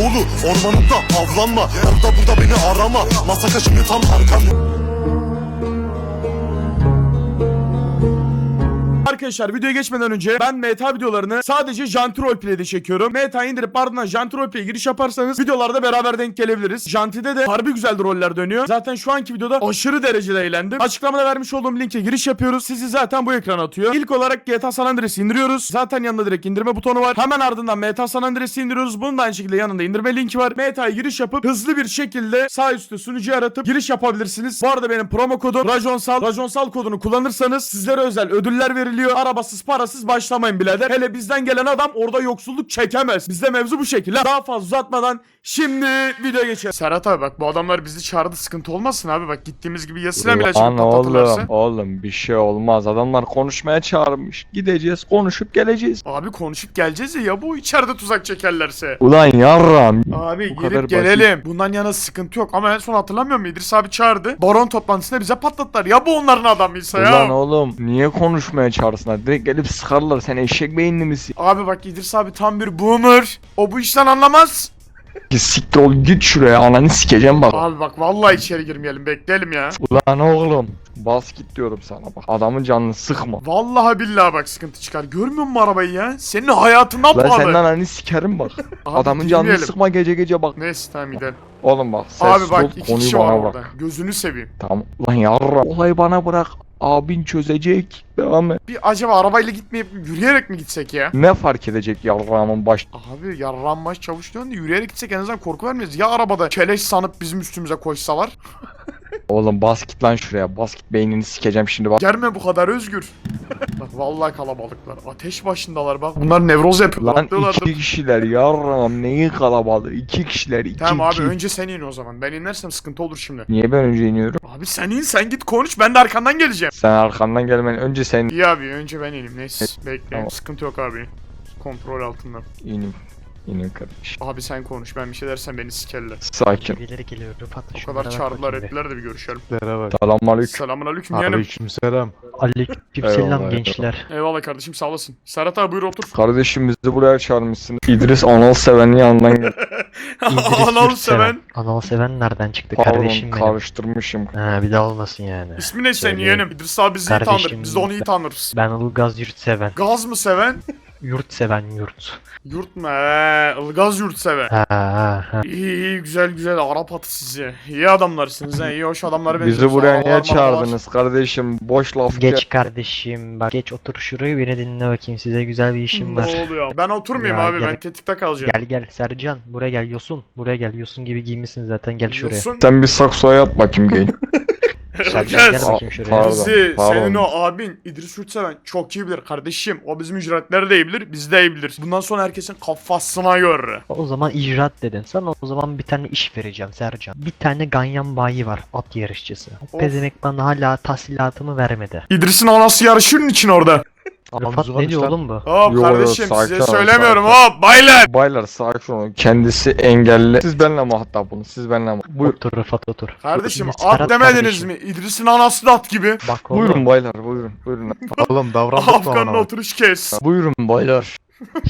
oğlu Ormanında avlanma. Orada burada beni arama. Masaka şimdi tam arkamda Arkadaşlar videoya geçmeden önce ben meta videolarını sadece Janti Roleplay'de çekiyorum. Meta indirip ardından Janti Roleplay'e giriş yaparsanız videolarda beraber denk gelebiliriz. Janti'de de harbi güzel roller dönüyor. Zaten şu anki videoda aşırı derecede eğlendim. Açıklamada vermiş olduğum linke giriş yapıyoruz. Sizi zaten bu ekran atıyor. İlk olarak GTA San Andreas'ı indiriyoruz. Zaten yanında direkt indirme butonu var. Hemen ardından Meta San Andreas'ı indiriyoruz. Bunun da aynı şekilde yanında indirme linki var. Meta'ya giriş yapıp hızlı bir şekilde sağ üstte sunucu yaratıp giriş yapabilirsiniz. Bu arada benim promo kodum Rajonsal. Rajonsal kodunu kullanırsanız sizlere özel ödüller veriliyor. Arabasız parasız başlamayın birader. Hele bizden gelen adam orada yoksulluk çekemez. Bizde mevzu bu şekilde. Daha fazla uzatmadan şimdi video geçelim. Serhat abi bak bu adamlar bizi çağırdı sıkıntı olmasın abi. Bak gittiğimiz gibi ya silah bile Lan oğlum, oğlum bir şey olmaz. Adamlar konuşmaya çağırmış. Gideceğiz, konuşup geleceğiz. Abi konuşup geleceğiz ya, ya bu içeride tuzak çekerlerse. Ulan yarram. Abi Bu kadar girip gelelim. Bundan yana sıkıntı yok ama en son hatırlamıyor musun? İdris abi çağırdı. Baron toplantısında bize patlattılar. Ya bu onların adamıysa ya. Ulan oğlum niye konuşmaya çağırsınlar? Direkt gelip sıkarlar. Sen eşek beyinli misin? Abi bak İdris abi tam bir boomer. O bu işten anlamaz. Siktir ol git şuraya ananı sikeceğim bak. Abi bak vallahi içeri girmeyelim bekleyelim ya. Ulan oğlum bas git diyorum sana bak. Adamın canını sıkma. Vallahi billahi bak sıkıntı çıkar. Görmüyor musun arabayı ya? Senin hayatından Lan pahalı. senin ananı sikerim bak. Abi Adamın canını girmeyelim. sıkma gece gece bak. Neyse tamam gidelim. Oğlum bak ses Abi bak ol, iki konuyu kişi var bana orada. Gözünü seveyim. Tamam. Ulan yarram. Olayı bana bırak. Abin çözecek. Devam et. Bir acaba arabayla gitmeyip yürüyerek mi gitsek ya? Ne fark edecek yarramın baş... Abi yarranmaş çavuş diyorsun da yürüyerek gitsek en azından korku vermeyiz. Ya arabada keleş sanıp bizim üstümüze koşsalar? Oğlum bas git lan şuraya. Bas git beynini sikeceğim şimdi bak. Germe bu kadar özgür. bak vallahi kalabalıklar. Ateş başındalar bak. Bunlar nevroz yapıyorlar. Lan iki kişiler yarram neyi kalabalığı iki kişiler iki Tamam abi iki. önce sen in o zaman. Ben inersem sıkıntı olur şimdi. Niye ben önce iniyorum? Abi sen in sen git konuş ben de arkandan geleceğim. Sen arkamdan gelmen önce sen İyi abi önce ben ineyim neyse bekleyin Tamam. sıkıntı yok abi. Kontrol altında. inim. İnim kardeş. Abi sen konuş ben bir şey dersem beni sikerler. Sakin. Birileri geliyor Rıfat. O kadar bak çağırdılar ettiler de bir görüşelim. Merhaba. Selamünaleyküm. Selamun aleyküm yeğenim. Aleykümselam. Aleykümselam Eyvallah, gençler. Eyvallah kardeşim sağ olasın. Serhat abi buyur otur. Kardeşim bizi buraya çağırmışsın. İdris Anıl Seven'in yanından gel. İdris Anal Yurt seven. Anal seven nereden çıktı Pardon kardeşim benim? karıştırmışım. Ha bir daha olmasın yani. İsmi ne senin Söyleyeyim. yeğenim? İdris abi bizi iyi Kardeşim, tanır. Biz de onu iyi tanırız. Ben Ilgaz yurt seven. Gaz mı seven? Yurt seven yurt. Yurt mu? He, Ilgaz yurt seven. Ha ha ha. İyi iyi güzel güzel Arap atı sizi. İyi adamlarsınız ha iyi hoş adamlara Bizi benziyorsunuz. buraya niye mağlar. çağırdınız kardeşim? Boş laf Geç kardeşim bak geç otur şuraya beni dinle bakayım size güzel bir işim var. Ne oluyor? Ben oturmayayım Ya, abi ben tetikte kalacağım. Gel gel Sercan buraya gel Yosun buraya gel Yosun gibi giymişsin zaten gel şuraya. Yosun, Sen bir saksoya yat bakayım genç. Sercan Gel. gel bakayım şuraya. Pardon, Bizi pardon. senin o abin İdris Yurtseven çok iyi bilir kardeşim. O bizim ücretleri de iyi bilir biz de iyi bilir. Bundan sonra herkesin kafasına göre. O zaman icraat dedin. Sana o zaman bir tane iş vereceğim Sercan. Bir tane ganyan bayi var at yarışçısı. Of. Pezemek bana hala tahsilatımı vermedi. İdris'in anası yarışır için orada. Rıfat ne diyor oğlum bu? Hop Yo, kardeşim sakin size ol, söylemiyorum sakin. hop baylar. Baylar sakin olun. Kendisi engelli. Siz benimle muhatap olun. Siz benimle muhatap. Buyur. Otur Rıfat otur. Kardeşim Şimdi at demediniz kardeşim. mi? İdris'in anası da at gibi. Bak oğlum. Buyurun baylar buyurun. Buyurun. Oğlum davrandık mı Afgan'ın oturuş kes. buyurun baylar.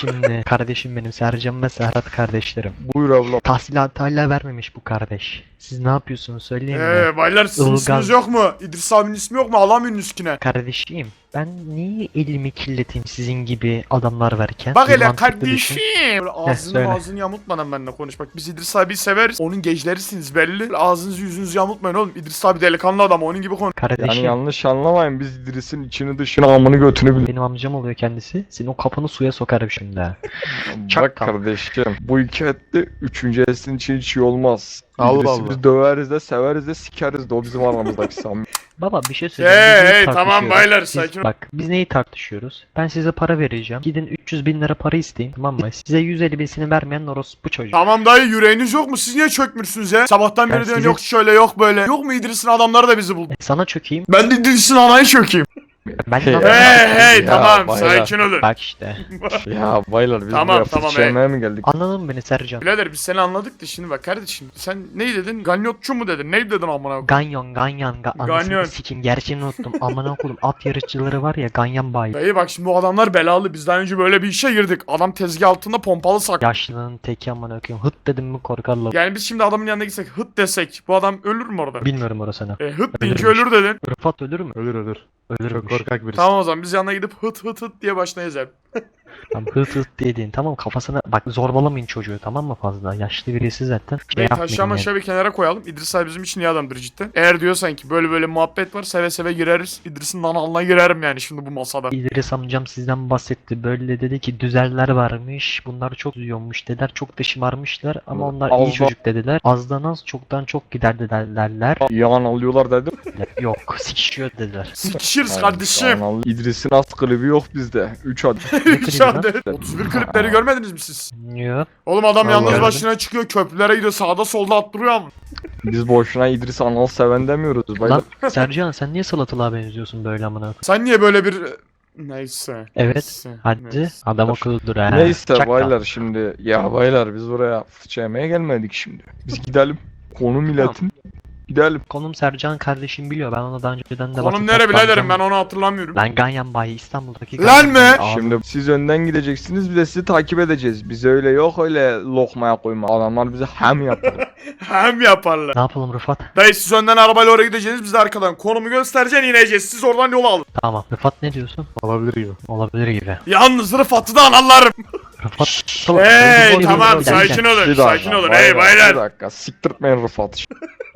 Şimdi kardeşim benim Sercan ve Serhat kardeşlerim. Buyur abla. Tahsilatı hala vermemiş bu kardeş. Siz ne yapıyorsunuz söyleyin mi? Eee baylar sizin Ilgaz. isminiz yok mu? İdris abinin ismi yok mu? Alamıyorsun üstüne. Kardeşim ben niye elimi kirleteyim sizin gibi adamlar varken? Bak hele mantıklı kardeşim. düşün. Böyle ağzını söyle. ağzını yamultmadan benimle konuş. Bak biz İdris abiyi severiz. Onun gençlerisiniz belli. Böyle ağzınızı yüzünüzü yamultmayın oğlum. İdris abi delikanlı adam onun gibi konuş. Kardeşim Yani yanlış anlamayın. Biz İdris'in içini dışını amını götünü bil. benim amcam oluyor kendisi. Senin o kafanı suya sokarım şimdi. ha. Bak Çakal. kardeşim. Bu iki ette üçüncü esin için hiç iyi olmaz. Allah İdris'i Allah. biz döveriz de severiz de sikeriz de o bizim aramızdaki samimi. Baba bir şey söyleyeyim. Hey, Biz neyi hey, tamam tartışıyoruz? baylar, Biz- sakin ol. Bak biz neyi tartışıyoruz? Ben size para vereceğim. Gidin 300 bin lira para isteyin tamam mı? Size 150 binisini vermeyen orospu çocuk. Tamam dayı yüreğiniz yok mu? Siz niye çökmüşsünüz ya? Sabahtan Ben beri diyorsun size- yok şöyle yok böyle. Yok mu İdris'in adamları da bizi buldu. E, sana çökeyim. Ben de İdris'in anayı çökeyim. Ben Hey, Hey hey Ya, tamam baylar. sakin olun. Bak işte. Ya baylar biz Tamam, buraya tamam, fıs çekmeye mi geldik? Anladın mı beni Sercan? Birader biz seni anladık da şimdi bak kardeşim sen ne dedin? Ganyotçu mu dedin? Ne dedin amına? koyayım? Ganyon, ganyan, ga Ganyon. anasını sikeyim. Gerçeğini unuttum. Amına koydum. At yarışçıları var ya ganyan bayi. Dayı bak şimdi bu adamlar belalı. Biz daha önce böyle bir işe girdik. Adam tezgah altında pompalı sak. Yaşlının teki amına koyayım. Hıt dedim mi korkarlar. Yani biz şimdi adamın yanına gitsek hıt desek bu adam ölür mü orada? Bilmiyorum orasını. E, hıt deyince ölür dedin. Rıfat ölür mü? Ölür ölür. Çok Ölürmüş. korkak birisi. Tamam o zaman biz yanına gidip hıt hıt hıt diye başına Tam hız hız diye tamam kafasına bak zorbalamayın çocuğu tamam mı fazla. Yaşlı birisi zaten. Şey ben taşla maşa yani. bir kenara koyalım. İdris abi bizim için iyi adamdır cidden. Eğer diyor sanki böyle böyle muhabbet var seve seve gireriz. İdris'in nanalına girerim yani şimdi bu masada. İdris amcam sizden bahsetti. Böyle dedi ki düzeller varmış. Bunlar çok uyuyormuş dediler. Çok da şımarmışlar ama onlar Azla... iyi çocuk dediler. Azdan az çoktan çok gider dediler. Yalan alıyorlar dedim. Yok sikişiyor dediler. Sikişiriz kardeşim. İdris'in az klibi yok bizde. 3 adet. 3 aşağıda. 31 klipleri görmediniz mi siz? Yok. Oğlum adam Vallahi yalnız başına çıkıyor köprülere gidiyor sağda solda attırıyor ama. Biz boşuna İdris Anal seven demiyoruz. Lan Sercan sen niye salatılığa benziyorsun böyle amına? Sen niye böyle bir Neyse. Evet. Neyse, hadi neyse. adam akıllıdır ha. Neyse Çak baylar da. şimdi. Ya baylar biz buraya fıça gelmedik şimdi. Biz gidelim. Konum iletin. Gidelim. konum Sercan kardeşim biliyor ben ona daha önceden de Konum nere biraderim ben onu hatırlamıyorum. Ben Ganyan Bayi İstanbul'daki Lan Ganyan mı? Bayi. Şimdi siz önden gideceksiniz biz de sizi takip edeceğiz. Biz öyle yok öyle lokmaya koyma. Adamlar bize hem yapar. Hem yaparlar. Ne yapalım Rıfat? Dayı siz önden arabayla oraya gideceksiniz biz de arkadan konumu göstereceksin ineceğiz. Siz oradan yol alın. Tamam. Rıfat ne diyorsun? Olabilir gibi. Olabilir gibi. Yalnız Rıfat'ı da analarım. Rıfat. Hey Rıfat- tamam sakin olun sakin olun hey Bir baylar. dakika siktirtmeyin Rıfat.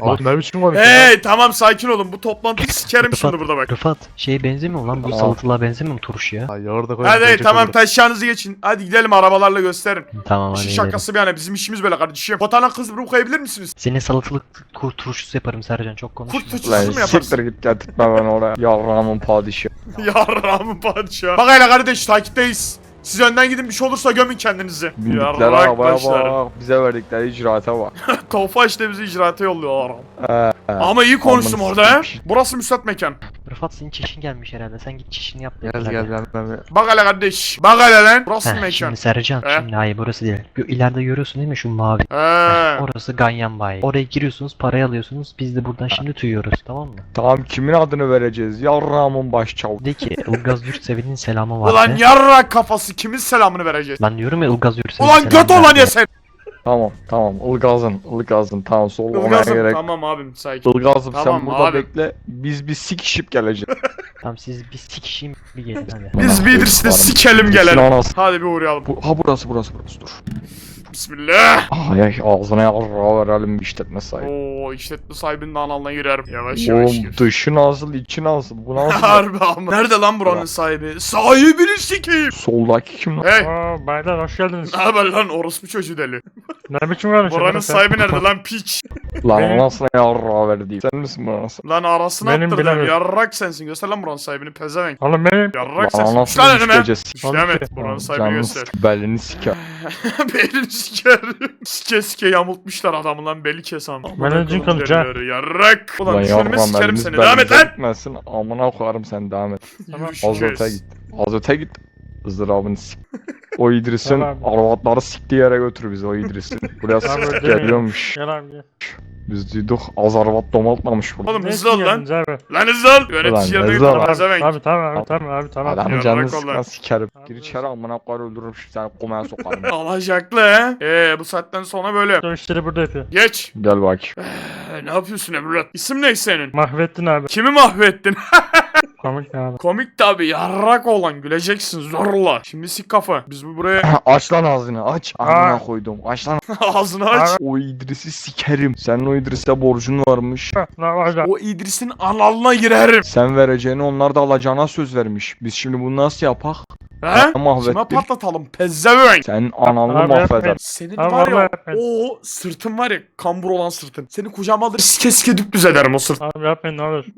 Oğlum ne biçim konuşuyor? Hey tamam sakin olun bu toplantıyı sikerim şimdi burada bak. Rıfat şeye benzemiyor mu lan bu salatılığa benzemiyor mu turşuya? Ha yoğurda koy. Hadi hey, tamam taşacağınızı geçin. Hadi gidelim arabalarla gösterin. Tamam hadi İşin gidelim. şakası bir yana bizim işimiz böyle kardeşim. Fotana kız bir koyabilir misiniz? Senin salatalık kur turşusu yaparım Sercan çok konuşma. Kurt fıçısı Lan mı yaparsın? siktir git getirtme beni oraya. Yarramın padişahı. Yarrağımın padişahı. Bak hele kardeş takipteyiz. Siz önden gidin bir şey olursa gömün kendinizi. Bindikleri Yarrak arabaya bak. Bize verdikleri icraata bak. Tofa işte bizi icraata yolluyorlar. Ee, Ama iyi konuştum orada he. Burası müsait mekan. Rıfat senin çişin gelmiş herhalde. Sen git çişini yap. da Gel gel. Bak hele kardeş. Bak hele lan. Burası Heh, mekan. şimdi Sercan He? şimdi hayır burası değil. Şu ileride görüyorsun değil mi şu mavi? He. Orası Ganyan Bayi. Oraya giriyorsunuz parayı alıyorsunuz. Biz de buradan şimdi tüyüyoruz tamam mı? tamam kimin adını vereceğiz? Yarramın başçavuğu. De ki Ilgaz Yurtseven'in selamı var. Ulan de. yarrak kafası kimin selamını vereceğiz? Ben diyorum ya Ilgaz Yurtseven'in Ulan selamı göt olan de. ya sen. Tamam tamam Ilgaz'ın Ilgaz'ın tamam sol olmaya Ilgaz'ım gerek. tamam abim sakin. Ilgaz'ım Tamam sen burada abi. bekle. Biz bir sikişip geleceğiz. Tamam siz bir sikişeyim bir gelin hadi. Biz bir İdris'i de sikelim İdris'in gelelim. anası. Hadi bir uğrayalım. Bu, ha burası burası burası dur. Bismillah. Ay ay ağzına yarrağı verelim işletme sahibi. Oo işletme sahibinin de analına girerim. Yavaş yavaş Oğlum gir. dışı nasıl içi nasıl bu nasıl? Harbi ama. Nerede lan buranın sahibi? Sahibini sikeyim. Soldaki kim lan? Hey. Oo baylar hoş geldiniz. Ne haber lan orospu çocuğu deli. Ne biçim konuşuyorsun? Buranın sen? sahibi nerede lan piç? Lan Benim- anasına yarrağı verdi. Sen misin bu anasını? Lan arasını Benim attırdım. bilemiyorum. Yarrak sensin. Göster lan buranın sahibini pezevenk. Oğlum benim. Yarrak Lan sensin. Üç anasını lan önüme. düşeceğiz. Üçleme. Oğlum, Buranın sahibini Canını göster. sik- belini siker. Belini sikerim. Sike sike yamultmuşlar adamı lan beli kesan. Bana cin ha. Yarrak. Ulan Lan düşürme yarram sikerim seni. Devam et belimize lan. gitmesin. Amına koyarım sen devam et. Tamam. Az öte git. Az öte git. Izdırabını sik. O İdris'in Tamam. arvatları siktiği yere götür bizi o İdris'i. Buraya Tamam, sık öyle geliyormuş. Gel abi gel. Biz duyduk az arvat domaltmamış burada. Oğlum Ne hızlı ol lan. geldiniz abi? Lan hızlı ol. Yönetici yerine hızlı ol. götür Abi, pezevenk. abi tamam abi tamam abi tamam. Adamın Yarrak canını olan. sıkan sikerim. Abi, Gir içeri amına koyar öldürürüm şu seni komaya sokarım. Alacaklı he. Eee bu saatten sonra böyle. O işleri burada yapıyor. Geç. Gel bak. Ee, ne yapıyorsun evlat? İsim ne senin? Mahvettin abi. Kimi mahvettin? Komik ne abi. Komik tabi yarrak olan güleceksin zorla. Şimdi sik kafa. Biz bu buraya aç lan ağzını aç. Amına koydum. Aç lan. ağzını aç. O İdris'i sikerim. Senin o İdris'e borcun varmış. Ne var O İdris'in analına girerim. Sen vereceğini onlar da alacağına söz vermiş. Biz şimdi bunu nasıl yapak? He? mahvettin. Kime patlatalım? Pezzevenk. Sen analını Abi mahveder. Senin Abi var ya ben- o sırtın var ya kambur olan sırtın. Seni kucağıma alır sike sike dümdüz ederim o sırt. Abi yapmayın ne olur.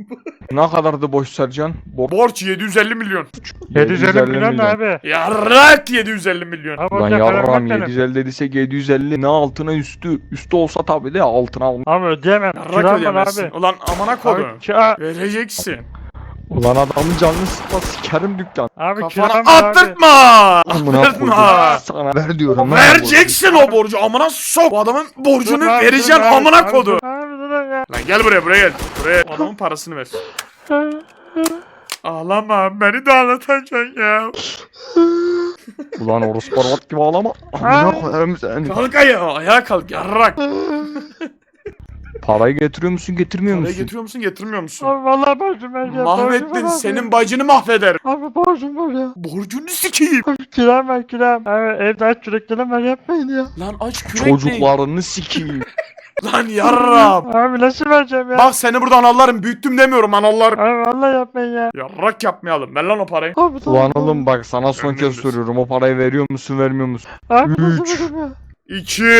Ne kadardı boş Sercan? Borç Borç 750 milyon. 750 milyon ne abi? Yarrak 750 milyon. Abi Lan yarram yok benim. 750 dediysek 750 ne altına üstü. Üstü olsa tabii de altına alma. Abi ödeyemem. Yarrak ödeyemezsin. abi. Ulan amana kodu. Vereceksin. Ulan adamın canını sıkma sikerim dükkan. Abi Kafana kiram abi. attırtma. Amına Attırma. koydum. Sana ver diyorum. lan. Vereceksin o borcu. Amına sok. Bu adamın borcunu Dur abi, vereceksin dur abi, amına abi, kodu. dur Abi dur ya. Lan gel buraya buraya gel. Buraya adamın parasını ver. Ağlama beni de ağlatacaksın ya. Ulan orospu Arvat gibi ağlama. Amına koyarım seni. Kalk ayağa ayağa kalk yarrak. Parayı getiriyor musun getirmiyor Parayı musun? getiriyor musun getirmiyor musun? Abi vallahi borcum var ya. borcum Mahvettin var abi. senin bacını mahvederim. Abi borcum var ya. Borcunu sikeyim. Abi kiram var kiram. Abi evde aç sürekli var yapmayın ya. Lan aç kürek ne? Çocuklarını sikeyim. Lan yarram. Abi nasıl vereceğim ya? Bak seni buradan analarım büyüttüm demiyorum analarım. Abi vallahi yapmayın ya. Yarrak yapmayalım ver lan o parayı. Abi tamam. Ulan oğlum bak sana son kez soruyorum. O parayı veriyor musun vermiyor musun? Abi nasıl Üç. vereyim ya? İki.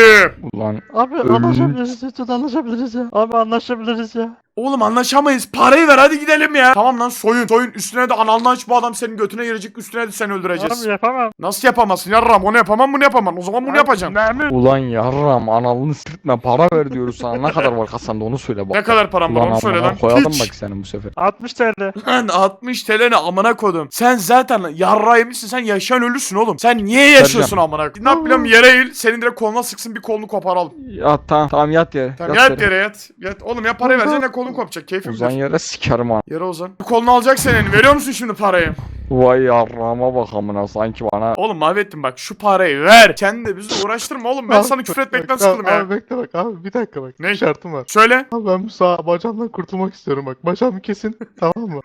Ulan Abi Ölüm. anlaşabiliriz lütfen anlaşabiliriz ya. Abi anlaşabiliriz ya. Oğlum anlaşamayız. Parayı ver hadi gidelim ya. Tamam lan soyun soyun. Üstüne de analını aç bu adam senin götüne girecek. Üstüne de seni öldüreceğiz. Abi yapamam. Nasıl yapamazsın yarram? Onu yapamam bunu yapamam. O zaman bunu Abi, yapacaksın. Memur. ulan yarram analını sırtma para ver diyoruz sana. Ne kadar var kasanda onu söyle bak. Ne kadar param var Ulan onu söyle amına lan. koyalım Hiç. bak senin bu sefer. 60 TL. Lan 60 TL ne amına kodum. Sen zaten yarraymışsın. Sen yaşayan ölüsün oğlum. Sen niye yaşıyorsun amına koyayım? Ne yapayım yere eğil. Senin direkt koluna sıksın bir kolunu koparalım. Yat tamam tamam yat yere. Tamam yat yere. yere yat. Yat. Oğlum ya parayı vereceksin ya kolun kopacak. Keyfim bilir. yere sikerim ha. Yere uzan. Bu kolunu alacak senin. Veriyor musun şimdi parayı? Vay yarrama bak amına sanki bana. Oğlum mahvettin bak şu parayı ver. Kendini de bizi uğraştırma oğlum. Ben Abi, sana küfür etmekten Bak, sıkıldım abi, ya. Abi bekle bak abi bir dakika bak. Ne? Bir şartım var. Söyle. Abi ben bu sağ bacağımdan kurtulmak istiyorum bak. Bacağımı kesin tamam mı?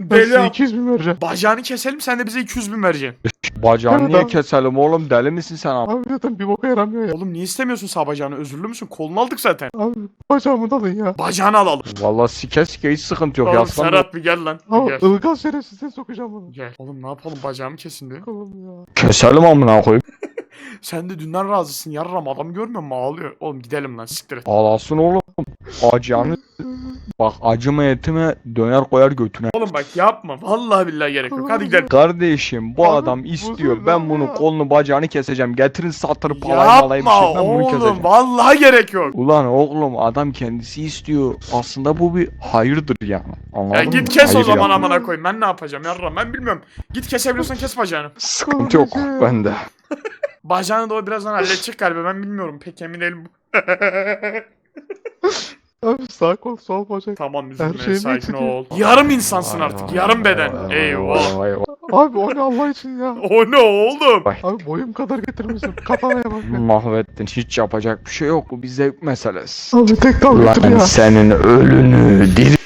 Deli size yap. 200 bin vereceğim. Bacağını keselim sen de bize 200 bin vereceksin. Bacağını niye abi. keselim oğlum deli misin sen abi? Abi zaten bir boka yaramıyor ya. Oğlum niye istemiyorsun sağ bacağını? Özürlü müsün? Kolunu aldık zaten. Abi bacağımı da alın ya. Bacağını alalım. Valla sike sike hiç sıkıntı yok Oğlum yaslan. Serhat bir gel lan. Ama gel. ılgaz şerefsizliğe sokacağım bunu. Gel. Oğlum ne yapalım bacağımı kesin diyor. Oğlum ya. Keselim amına koyayım. Sen de dünden razısın yarram adam görmüyor musun ağlıyor. Oğlum gidelim lan siktir et. Ağlasın oğlum. Acıyanı bak acıma etime döner koyar götüne. Oğlum bak yapma. Vallahi billahi gerek yok. Hadi gidelim. Kardeşim bu Abi, adam istiyor. Ben bunu ya. kolunu bacağını keseceğim. Getirin satırıp alayım alayım bir Yapma şey. Ben bunu oğlum. keseceğim. Vallahi gerek yok. Ulan oğlum adam kendisi istiyor. Aslında bu bir hayırdır yani. Anladın Ya mı? git kes o Hayır zaman yani. amına koyayım. Ben ne yapacağım yarram ben bilmiyorum. Git kesebiliyorsan kes bacağını. Sıkıntı yok bende. Bacağını da o birazdan halledecek galiba ben bilmiyorum pek emin değilim. Abi sağ kol sol bacak. tamam üzülme şeyimi sakin ol. Yarım insansın artık yarım beden. Eyvah. Abi o ne Allah için ya. O ne oğlum? Abi boyum kadar getirmişsin. Kafanaya bak. ya. Mahvettin. Hiç yapacak bir şey yok. Bu bir zevk meselesi. Abi tek dal ya. senin ölünü diri